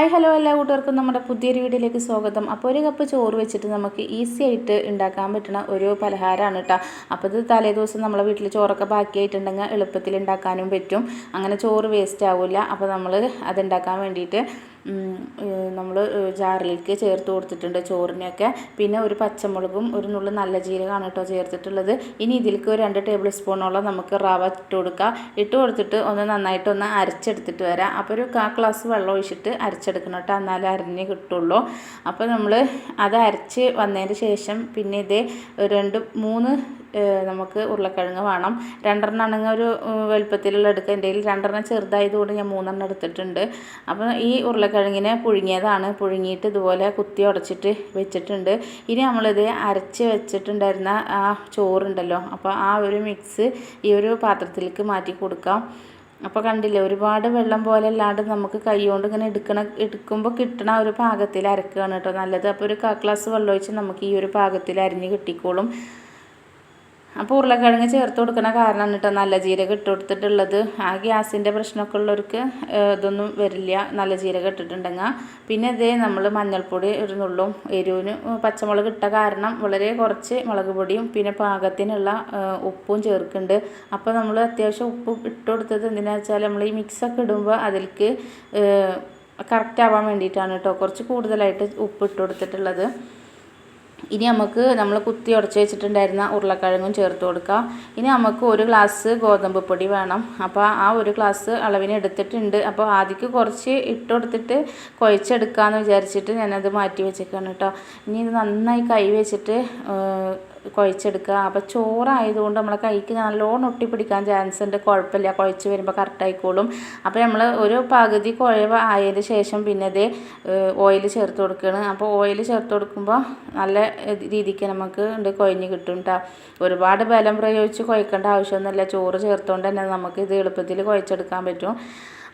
Hi hello എല്ലാ കൂട്ടുകാർക്കും നമ്മുടെ പുതിയൊരു വീഡിയോയിലേക്ക് സ്വാഗതം. അപ്പോൾ ഒരു കപ്പ് ചോറ് വെച്ചിട്ട് നമുക്ക് ഈസി ആയിട്ട് ഉണ്ടാക്കാൻ പറ്റുന്ന ഒരു പലഹാരമാണ് കേട്ടോ. അപ്പോൾ ഇത് തലേ ദിവസം നമ്മളെ വീട്ടിൽ ചോറൊക്കെ ബാക്കിയായിട്ടുണ്ടെങ്കിൽ എളുപ്പത്തിൽ ഉണ്ടാക്കാനും പറ്റും. അങ്ങനെ ചോറ് വേസ്റ്റ് ആവില്ല അപ്പോൾ നമ്മൾ അത് ഉണ്ടാക്കാൻ വേണ്ടിയിട്ട് നമ്മൾ ജാറിലേക്ക് ചേർത്ത് കൊടുത്തിട്ടുണ്ട് ചോറിനെയൊക്കെ. പിന്നെ ഒരു പച്ചമുളകും ഒരു നുള്ളു നല്ല ജീരകമാണ് കേട്ടോ ചേർത്തിട്ടുള്ളത്. ഇനി ഇതിലേക്ക് ഒരു രണ്ട് ടേബിൾ സ്പൂണോളം നമുക്ക് റവ ഇട്ട് കൊടുക്കുക ഇട്ട് കൊടുത്തിട്ട് ഒന്ന് നന്നായിട്ടൊന്ന് അരച്ചെടുത്തിട്ട് വരാം. അപ്പോൾ ഒരു കാ ഗ്ലാസ് വെള്ളം ഒഴിച്ചിട്ട് അരച്ചെടുക്കണം കേട്ടോ. എന്നാലേ അരിഞ്ഞ് കിട്ടുള്ളൂ. അപ്പോൾ നമ്മൾ അത് അരച്ച് വന്നതിന് ശേഷം പിന്നെ ഇതേ രണ്ട് മൂന്ന് നമുക്ക് ഉരുളക്കിഴങ്ങ് വേണം. രണ്ടെണ്ണം ആണെങ്കിൽ ഒരു വലുപ്പത്തിലുള്ള എടുക്കുക എന്റെ കയ്യിൽ രണ്ടെണ്ണം ചെറുതായതുകൊണ്ട് ഞാൻ മൂന്നെണ്ണം എടുത്തിട്ടുണ്ട്. അപ്പോൾ ഈ ഉരുളക്കിഴങ്ങിനെ പുഴുങ്ങിയതാണ്. പുഴുങ്ങിയിട്ട് ഇതുപോലെ കുത്തി ഉടച്ചിട്ട് വെച്ചിട്ടുണ്ട്. ഇനി നമ്മളിത് അരച്ച് വെച്ചിട്ടുണ്ടായിരുന്ന ആ ചോറുണ്ടല്ലോ. അപ്പോൾ ആ ഒരു മിക്സ് ഈ ഒരു പാത്രത്തിലേക്ക് മാറ്റി കൊടുക്കാം. അപ്പോൾ കണ്ടില്ലേ ഒരുപാട് വെള്ളം പോലെ അല്ലാണ്ട് നമുക്ക് കൈകൊണ്ട് ഇങ്ങനെ എടുക്കണ എടുക്കുമ്പോൾ കിട്ടണ ഒരു പാകത്തിൽ അരക്കുകയാണ് കേട്ടോ നല്ലത്. അപ്പോൾ ഒരു കാ ഗ്ലാസ് വെള്ളം ഒഴിച്ച് നമുക്ക് ഈ ഒരു പാകത്തിൽ അരിഞ്ഞ് കിട്ടിക്കോളും. അപ്പോൾ ഉരുളക്കിഴങ്ങ് ചേർത്ത് കൊടുക്കണ കാരണം കേട്ടോ നല്ല ജീരകം ഇട്ട് കൊടുത്തിട്ടുള്ളത്. ആ ഗ്യാസിന്റെ പ്രശ്നമൊക്കെ ഉള്ളവർക്ക് ഇതൊന്നും വരില്ല. നല്ല ജീരകം ഇട്ടിട്ടുണ്ടെങ്കിൽ പിന്നെ ഇതേ നമ്മൾ മഞ്ഞൾപ്പൊടി ഒരു നുള്ളും എരിവിന് പച്ചമുളക് ഇട്ട കാരണം വളരെ കുറച്ച് മുളക് പൊടിയും പിന്നെ പാകത്തിനുള്ള ഉപ്പും ചേർക്കുന്നുണ്ട്. അപ്പോൾ നമ്മൾ അത്യാവശ്യം ഉപ്പ് ഇട്ട് കൊടുത്തത് എന്തിനാ വെച്ചാൽ നമ്മൾ ഈ മിക്സൊക്കെ ഇടുമ്പോൾ അതിലേക്ക് കറക്റ്റ് ആവാൻ വേണ്ടിയിട്ടാണ് കേട്ടോ കുറച്ച് കൂടുതലായിട്ട് ഉപ്പ് ഇട്ട് കൊടുത്തിട്ടുള്ളത്. ഇനി നമുക്ക് നമ്മൾ കുത്തി ഉടച്ച് വെച്ചിട്ടുണ്ടായിരുന്ന ഉരുളക്കിഴങ്ങും ചേർത്ത് കൊടുക്കാം. ഇനി നമുക്ക് ഒരു ഗ്ലാസ് ഗോതമ്പ് പൊടി വേണം. അപ്പോൾ ആ ഒരു ഗ്ലാസ് അളവിന് എടുത്തിട്ടുണ്ട്. അപ്പോൾ ആദ്യക്ക് കുറച്ച് ഇട്ട് കൊടുത്തിട്ട് കുഴച്ചെടുക്കാമെന്ന് വിചാരിച്ചിട്ട് ഞാനത് മാറ്റി വെച്ചേക്കാണ് കേട്ടോ ഇനി ഇത് നന്നായി കൈ വെച്ചിട്ട് കുഴച്ചെടുക്കുക. അപ്പോൾ ചോറായതുകൊണ്ട് നമ്മളെ കൈക്ക് നല്ലോണം ഒട്ടിപ്പിടിക്കാൻ ചാൻസ് ഉണ്ട് കുഴപ്പമില്ല. കുഴച്ച് വരുമ്പോൾ കറക്റ്റ് ആയിക്കോളും. അപ്പോൾ നമ്മൾ ഒരു പകുതി കുഴവ് ആയതിന് ശേഷം പിന്നെ ഇത് ഓയിൽ ചേർത്ത് കൊടുക്കുകയാണ്. അപ്പോൾ ഓയിൽ ചേർത്ത് കൊടുക്കുമ്പോൾ നല്ല രീതിക്ക് നമുക്ക് ഉണ്ട് കുഴഞ്ഞ് കിട്ടും കേട്ടോ ഒരുപാട് ബലം പ്രയോഗിച്ച് കുഴക്കേണ്ട ആവശ്യമൊന്നുമില്ല. ചോറ് ചേർത്തുകൊണ്ട് തന്നെ നമുക്ക് ഇത് എളുപ്പത്തിൽ കുഴച്ചെടുക്കാൻ പറ്റും.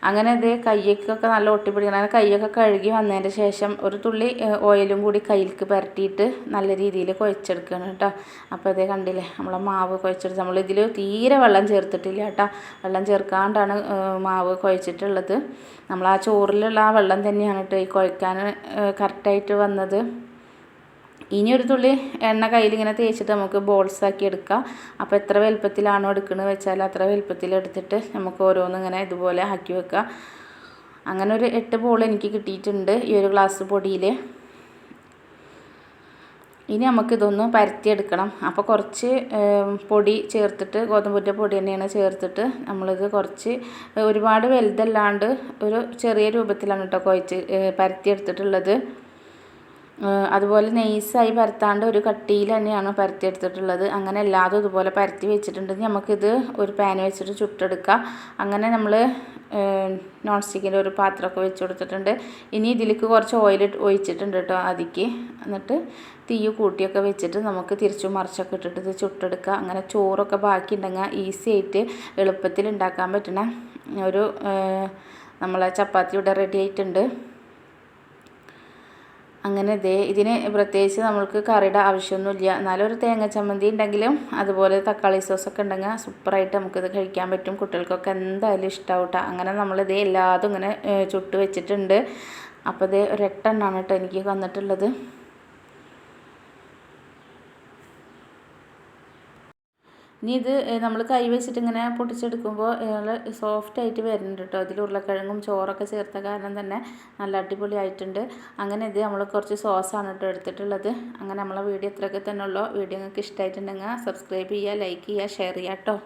അങ്ങനെ ഇത് കയ്യൊക്കെ നല്ല ഒട്ടിപ്പിടിക്കണം. അങ്ങനെ കയ്യൊക്കെ കഴുകി വന്നതിന്റെ ശേഷം ഒരു തുള്ളി ഓയിലും കൂടി കയ്യിലേക്ക് പുരട്ടിയിട്ട് നല്ല രീതിയിൽ കുഴച്ചെടുക്കണം കേട്ടോ. അപ്പോൾ അതേ കണ്ടില്ലേ നമ്മളെ മാവ് കുഴച്ചെടുത്ത്. നമ്മളിതിൽ തീരെ വെള്ളം ചേർത്തിട്ടില്ല കേട്ടോ. വെള്ളം ചേർക്കാണ്ടാണ് മാവ് കുഴച്ചിട്ടുള്ളത്. നമ്മൾ ആ ചോറിലുള്ള ആ വെള്ളം തന്നെയാണ് കേട്ടോ ഈ കുഴക്കാൻ കറക്റ്റായിട്ട് വന്നത്. ഇനി ഒരു തുള്ളി എണ്ണ കയ്യിൽ ഇങ്ങനെ തേച്ചിട്ട് നമുക്ക് ബോൾസ് ആക്കി എടുക്കാം. അപ്പോൾ എത്ര വലുപ്പത്തിലാണോ എടുക്കുന്നത് വെച്ചാൽ അത്ര വലുപ്പത്തിൽ എടുത്തിട്ട് നമുക്ക് ഓരോന്നും ഇങ്ങനെ ഇതുപോലെ ആക്കി വെക്കാം. അങ്ങനെ ഒരു എട്ട് ബോൾ എനിക്ക് കിട്ടിയിട്ടുണ്ട് ഈ ഒരു ഗ്ലാസ് പൊടിയിൽ ഇനി നമുക്കിതൊന്ന് പരത്തിയെടുക്കണം. അപ്പോൾ കുറച്ച് പൊടി ചേർത്തിട്ട് ഗോതമ്പിന്റെ പൊടി തന്നെയാണ് ചേർത്തിട്ട് നമ്മളിത് കുറച്ച് ഒരുപാട് വലുതല്ലാണ്ട് ഒരു ചെറിയ രൂപത്തിലാണ് കേട്ടോ കുഴച്ച് പരത്തിയെടുത്തിട്ടുള്ളത്. അതുപോലെ നെയ്സായി പരത്താണ്ട് ഒരു കട്ടിയിൽ തന്നെയാണ് പരത്തിയെടുത്തിട്ടുള്ളത്. അങ്ങനെ അല്ലാതെ ഇതുപോലെ പരത്തി വെച്ചിട്ടുണ്ടെങ്കിൽ നമുക്കിത് ഒരു പാൻ വെച്ചിട്ട് ചുട്ടെടുക്കാം. അങ്ങനെ നമ്മൾ നോൺ സ്റ്റിക്കിന്റെ ഒരു പാത്രമൊക്കെ വെച്ച് കൊടുത്തിട്ടുണ്ട്. ഇനി ഇതിലേക്ക് കുറച്ച് ഓയിൽ ഒഴിച്ചിട്ടുണ്ട് കേട്ടോ അതിക്ക് എന്നിട്ട് തീ കൂട്ടിയൊക്കെ വെച്ചിട്ട് നമുക്ക് തിരിച്ചു മറിച്ചൊക്കെ ഇട്ടിട്ട് ഇത് ചുട്ടെടുക്കുക അങ്ങനെ ചോറൊക്കെ ബാക്കി ഉണ്ടെങ്കിൽ ഈസി ആയിട്ട് എളുപ്പത്തിൽ ഉണ്ടാക്കാൻ പറ്റുന്ന ഒരു നമ്മളെ ചപ്പാത്തി ഇവിടെ റെഡി ആയിട്ടുണ്ട്. അങ്ങനെ ദേ ഇതിന് പ്രത്യേകിച്ച് നമ്മൾക്ക് കറിയുടെ ആവശ്യമൊന്നുമില്ല. എന്നാലും ഒരു തേങ്ങ ചമ്മന്തി ഉണ്ടെങ്കിലും അതുപോലെ തക്കാളി സോസൊക്കെ ഉണ്ടെങ്കിൽ സൂപ്പറായിട്ട് നമുക്കിത് കഴിക്കാൻ പറ്റും. കുട്ടികൾക്കൊക്കെ എന്തായാലും ഇഷ്ടമാവട്ടെ അങ്ങനെ നമ്മളിത് എല്ലാതും ഇങ്ങനെ ചുട്ട് വെച്ചിട്ടുണ്ട്. അപ്പോൾ ഇത് ഒരെട്ടെണ്ണമാണ് കേട്ടോ എനിക്ക് വന്നിട്ടുള്ളത്. ഇനി ഇത് നമ്മൾ കൈ വെച്ചിട്ട് ഇങ്ങനെ പൊട്ടിച്ചെടുക്കുമ്പോൾ സോഫ്റ്റ് ആയിട്ട് വരുന്നുണ്ട് കേട്ടോ അതിൽ ഉരുളക്കിഴങ്ങും ചോറൊക്കെ ചേർത്ത കാരണം തന്നെ നല്ല അടിപൊളിയായിട്ടുണ്ട്. അങ്ങനെ ഇത് നമ്മൾ കുറച്ച് സോസാണ് കേട്ടോ എടുത്തിട്ടുള്ളത്. അങ്ങനെ നമ്മളെ വീഡിയോ ഇത്രയൊക്കെ തന്നെ ഉള്ളൂ. വീഡിയോ നിങ്ങൾക്ക് ഇഷ്ടമായിട്ടുണ്ടെങ്കിൽ സബ്സ്ക്രൈബ് ചെയ്യുക ലൈക്ക് ചെയ്യുക ഷെയർ ചെയ്യുക കേട്ടോ